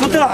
Куда?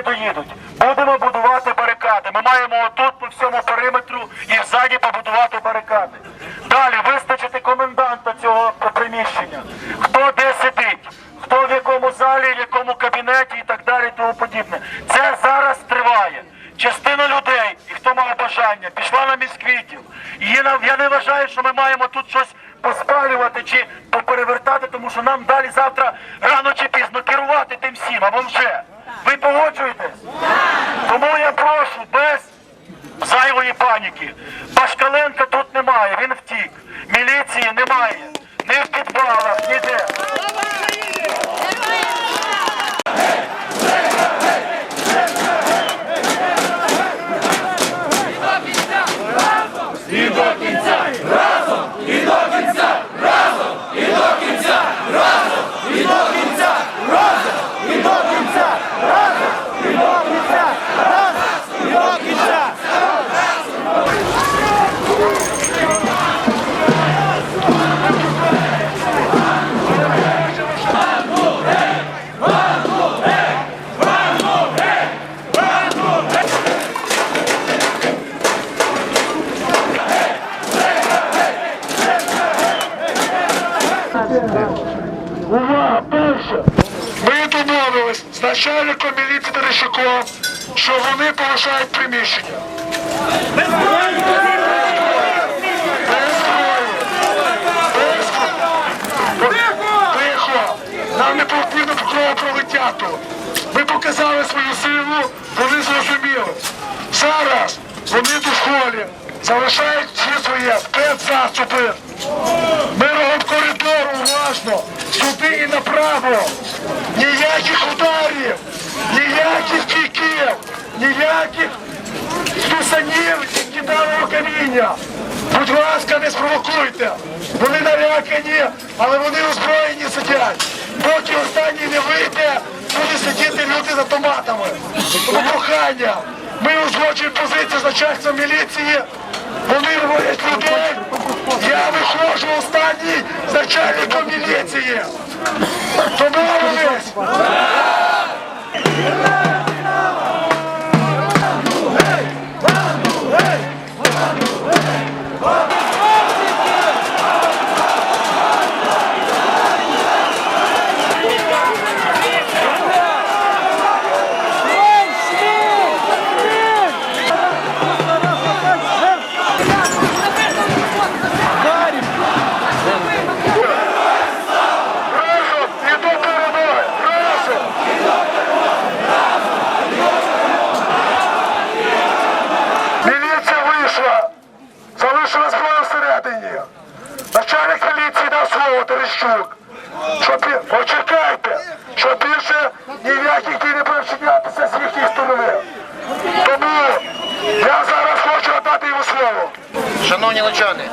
Вони доїдуть. Будемо будувати барикади. Ми маємо отут по всьому периметру і взаді побудувати барикади. Далі визначити коменданта цього приміщення. Хто де сидить, хто в якому залі, в якому кабінеті і так далі, і тому подібне. Це зараз триває. Частина людей, і хто має бажання, пішла на міськвідділ. І я не вважаю, що ми маємо тут щось поспалювати чи поперевертати, тому що нам далі завтра рано чи пізно керувати тим всім, або вже. Ви погоджуєтесь? Тому я прошу без зайвої паніки. Пашкаленка тут немає, він втік. Міліції немає. Ні в підвалах, ніде. З начальником міліції Терещуком, що вони полишають приміщення. Без зброї. Без зброї. Тихо! Нам не потрібно покрова пролиття. Ми показали свою силу, вони зрозуміли. Зараз вони до школі залишають всі своє спецзасоби. Мировим коридору уважно, сюди і направо. Ніяких ударів, ніяких кійків, ніяких стусанів і кидалого каміння. Будь ласка, не спровокуйте. Вони налякані, але вони озброєні сидять. Поки останній не вийде, будуть сидіти люди з автоматами. Тому прохання. Ми узгоджуємо позицію з начальством міліції. Виводять людей. Я виходжу останній начальником міліції. Домовились? Дав слово Терещук! Що Почекайте! Що більше ніяких дій не буде вчинятися з їхньої сторони! Тому я зараз хочу надати йому слово! Шановні лучани,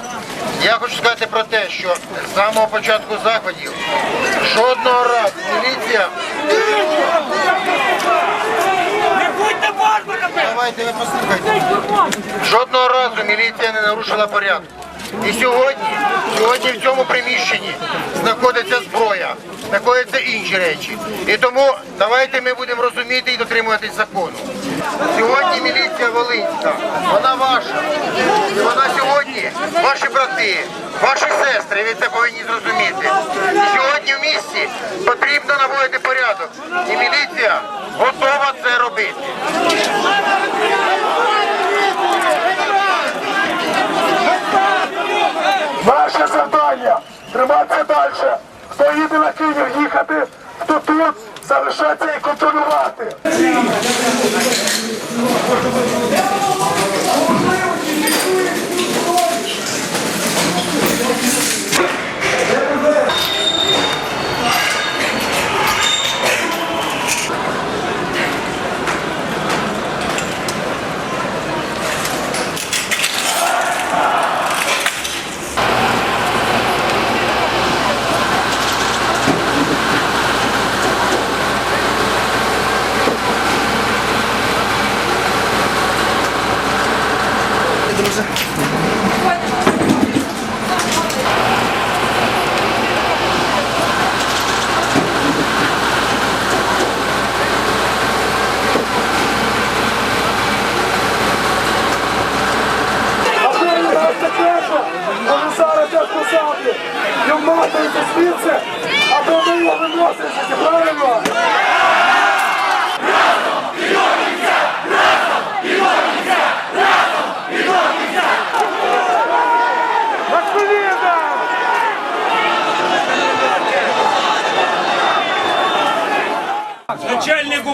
я хочу сказати про те, що з самого початку заходів жодного разу міліція. Не будьте варварами! Давайте ви послухайте. Жодного разу міліція не нарушила порядку. І сьогодні, сьогодні в цьому приміщенні знаходиться зброя, знаходяться інші речі. І тому давайте ми будемо розуміти і дотримуватись закону. Сьогодні міліція Волинська, вона ваша. І вона сьогодні ваші брати, ваші сестри, ви це повинні зрозуміти. І сьогодні в місті потрібно наводити порядок. І міліція готова це робити. Наше завдання триматися далі. Хто їде на Київ їхати, хто тут залишатися і контролювати.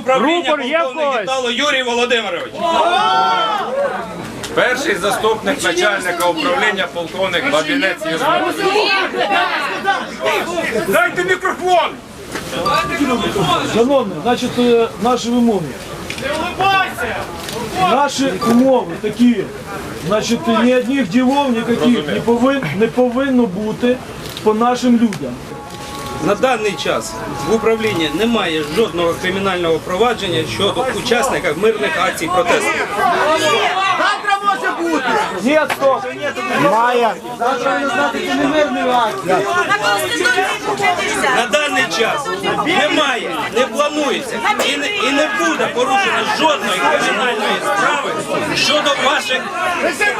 Управління Рупор є в полковник когось? Гітало Юрій Володимирович. Перший заступник начальника управління полковник Бабінець Єрмак. Дайте мікрофон! Шановні, значить, е, наші вимоги. Наші умови такі. Значить, ні одних ділов, ніяких не, повин, не повинно бути по нашим людям. На даний час в управлінні немає жодного кримінального провадження щодо учасників мирних акцій протесту. Ні, стоп! Має. Завтра ви знаєте, це не мирний акція. На даний час немає, не планується і не, і не буде порушено жодної кримінальної справи щодо ваших,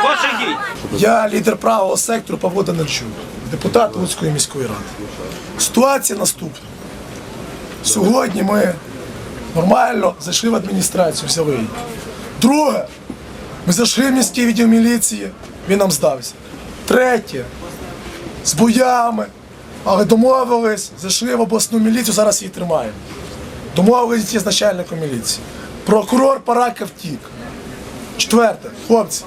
ваших дій. Я лідер правого сектору Павло Данильчук, депутат Луцької міської ради. Ситуація наступна. Сьогодні ми нормально зайшли в адміністрацію, взяли її. Друге, ми зайшли в міський відділ міліції, він нам здався. Третє, з боями, але домовились, зайшли в обласну міліцію, зараз її тримаємо. Домовились з начальником міліції. Прокурор Парака втік. Четверте, хлопці,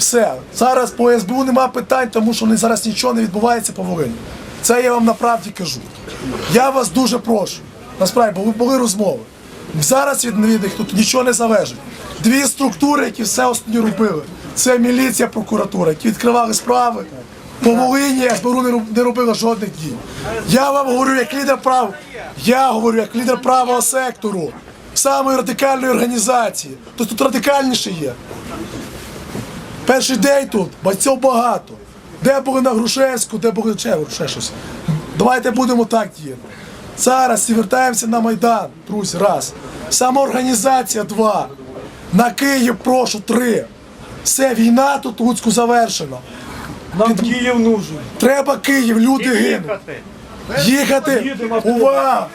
все. Зараз по СБУ нема питань, тому що зараз нічого не відбувається по Волині. Це я вам направді кажу. Я вас дуже прошу. Насправді, бо були розмови. Зараз від них тут нічого не залежить. Дві структури, які все останнє робили. Це міліція, прокуратура, які відкривали справи. По Волині СБУ не робила жодних дій. Я вам говорю як лідер прав. Я говорю як лідер правого сектору, самої радикальної організації. То тут радикальніше є. Перший день тут, бойців багато. Де були на Грушевську, де були ще, ще щось. Давайте будемо так діяти. Зараз і вертаємося на Майдан, друзі, раз. Самоорганізація два. На Київ прошу три. Все, війна тут Луцьку завершена. Нам Київ нужен. Треба Київ, люди гинуть. Їхати, автобусом. увага,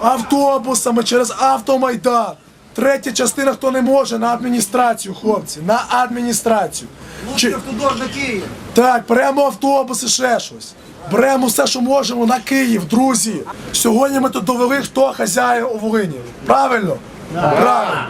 автобусами через автомайдан. Третя частина, хто не може, на адміністрацію, хлопці, на адміністрацію. Чи... Так, беремо автобуси, ще щось. Беремо все, що можемо на Київ, друзі. Сьогодні ми тут довели, хто хазяє у Волині. Правильно? Правильно.